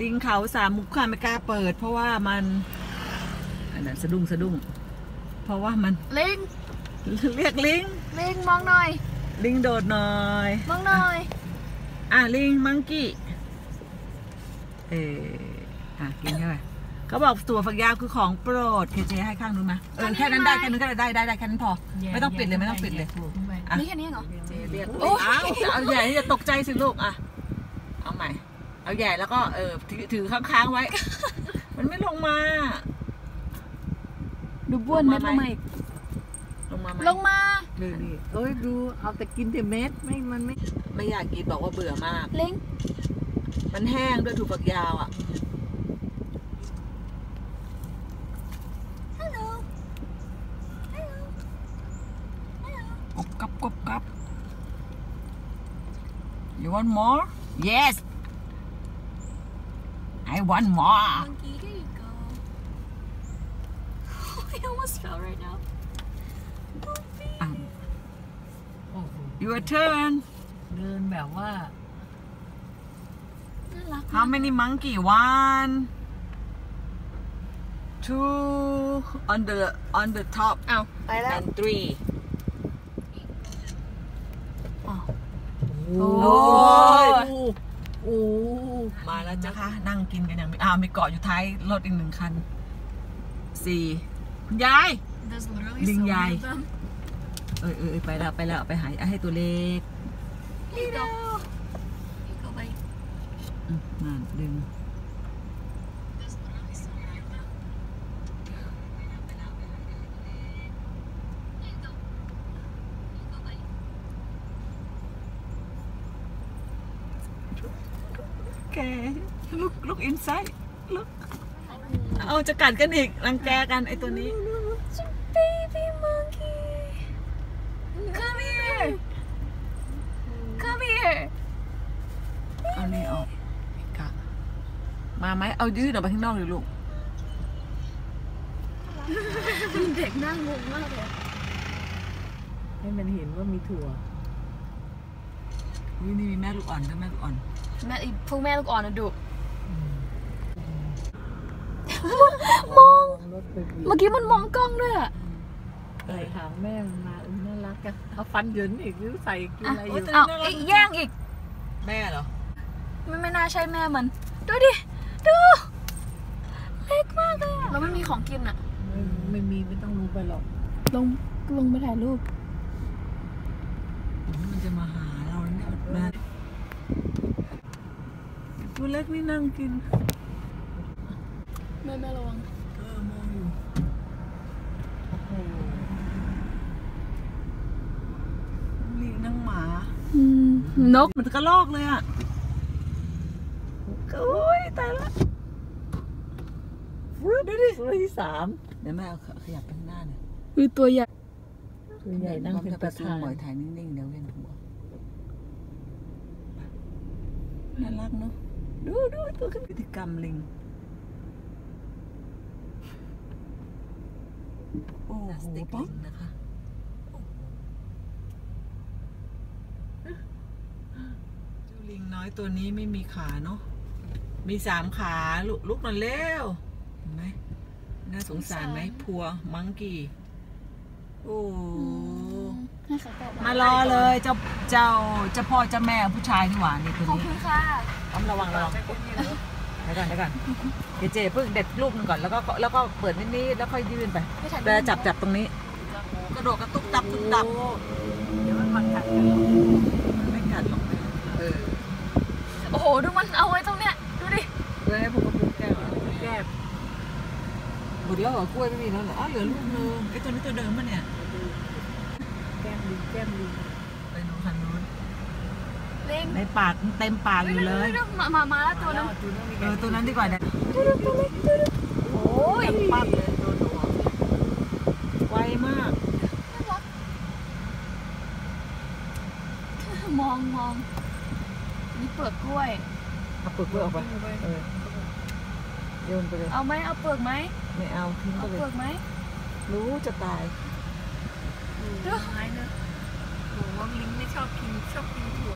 ลิงเขาสามมุกค่ะไม่กล้าเปิด เพราะว่ามันอันนั้นสะดุ้งสะดุ้ง เพราะว่ามันลิงเรียกลิงลิงมองหน่อย ลิงโดดหน่อยมองหน่อย อะลิงมังกี้เอออะกินเข้าไปเขาบอกตัวฝักยาวคือของโปรดเคเจให้ข้างนู้นมาเออแค่นั้นได้แค่นั้นก็ได้ได้ได้แค่นั้นพอ ไม่ต้องปิดเลยไม่ต้องปิดเลยอะนี่แค่นี้เหรอเจเรียกโอ้ยเอาจะเอาใหญ่อย่าตกใจสิลูกอะเอาใหม่ เอาใหญ่แล้วก็เออถือถือค้างๆไว้ มันไม่ลงมา ดูบ้วนเม็ดลงมาอีกลงมาไหมลงมานี่นี่เอ้ยดูเอาแต่กินแต่เม็ดไม่มันไม่ ไม่อยากกินบอกว่าเบื่อมากลิงมันแห้งด้วยถูกฝักยาวอะ ฮัลโหล ฮัลโหล ฮัลโหลกบกับกบกับ you want more yes I want more monkey there you go I almost fell right now อ่ะ โอ้โห your turn เดินแบบว่า น่ารัก how many monkey one two on the on the top เอาไปแล้ว and three โอ้ ย โอ้ มา แล้วจ้ะคะ นั่งกินกันอย่างมีอ่ามีเกาะอยู่ท้ายรถอีกหนึ่งคันสี่คุณยาย There's literally Linh so many dài. of them เออเออเออไปแล้วไปแล้วไปหายให้ตัวเล็ก Here you go Here you go buddy อืมนั่นดึง แกลุกลุกอินไซด์ลุกเอาจะกัดกันอีกรังแกกันไอตัวนี้ It's a baby monkey. Come here. Come here. เอานี่ออกกะมาไหมเอายืดออกไปข้างนอกเลยลูกเด็กน่างงมากเลยให้มันเห็นว่ามีถั่ว นี่นี่มีแม่ลูกอ่อนด้วยแม่ลูกอ่อน แม่อีพวกแม่ลูกอ่อนนะดุมอง รถไปบีบเมื่อกี้มันมองกล้องด้วยอะใส่หางแม่มันมาอุ้ยน่ารักอะเอาฟันเหยินอีกหรือใส่กินอะไรอยู่อ้าวอีกแย่งอีกแม่เหรอไม่ไม่น่าใช่แม่มัน ดูดิ ดู เล็กมากเลยอะแล้วไม่มีของกินอะไม่ไม่มีไม่ต้องรู้ไปหรอก ลงลงไปถ่ายรูป มันจะมาหาเราเนี่ยแม่ ตัวเล็กนี่นั่งกิน แม่แม่ระวังเออมองอยู่โอ้โหนี่นั่งหมานกมันกระลอกเลยอะโอ้ยตายละฟรึ๊ดดูดิตัวที่สามเดี๋ยวแม่เอาขยับไปข้างหน้าหน่อยคือตัวใหญ่ตัวใหญ่นั่งเป็นประธานปล่อยถ่ายนิ่งๆเดี๋ยวเวียนหัวน่ารักเนาะ ดูดูตัวขึ้นพฤติกรรมลิง โอ้โหป๊อกนะคะเจ้าลิงน้อยตัวนี้ไม่มีขาเนาะ มีสามขาลุกลุกมาเร็วเห็นไหมน่าสงสารไหมพัวมังกี้โอ้มารอเลยเจ้าเจ้าเจ้าพ่อเจ้าแม่ผู้ชายนี่หวานี่ตัวขอบนี้คุณค่ะ ต้องระวังระวังเดี๋ยวก่อนเดี๋ยวก่อนเดี๋ยวเจเพิ่งเด็ดลูกหนึงก่อนแล้วก็แล้วก็เปิดนิดๆแล้วค่อยยื่นไปไม่ถ่ายรูปแล้วจับจับตรงนี้ กระโดดกระตุกตับตุกตับเดี๋ยวมันมากัดกันหรอกมันไม่กัดหรอกเออโอ้โห ดูมันเอาไว้ตรงเนี้ย ดูดิเพื่อให้พวกกระปุกแก้วอะแก้มหมดแล้วเหรอกล้วยไม่มีแล้วเหรออ๋อเหลือลูกนึงไอ้ตัวนี้ตัวเดิมปะเนี่ย แก้มลิงแก้มลิงไปดูคันนู้น เล็งในปากเต็มปากอยู่เลยดูมามามาแล้วตัวนึงจูนมีเออตัวนั้นดีกว่าเนี่ยโอ้ยปั๊บเลยโดนหัวไวมาก มองมองนี่เปลือกกล้วยเอาปึกเพื่อออกไปเออโยนไปเลยเอาไหมเอาเปลือกไหมไม่เอาทิ้งไปเอาเลเปลือยกไหมรู้จะตายไม้เนอะโอ้ว่าลิงไม่ชอบกินชอบกินถั่ว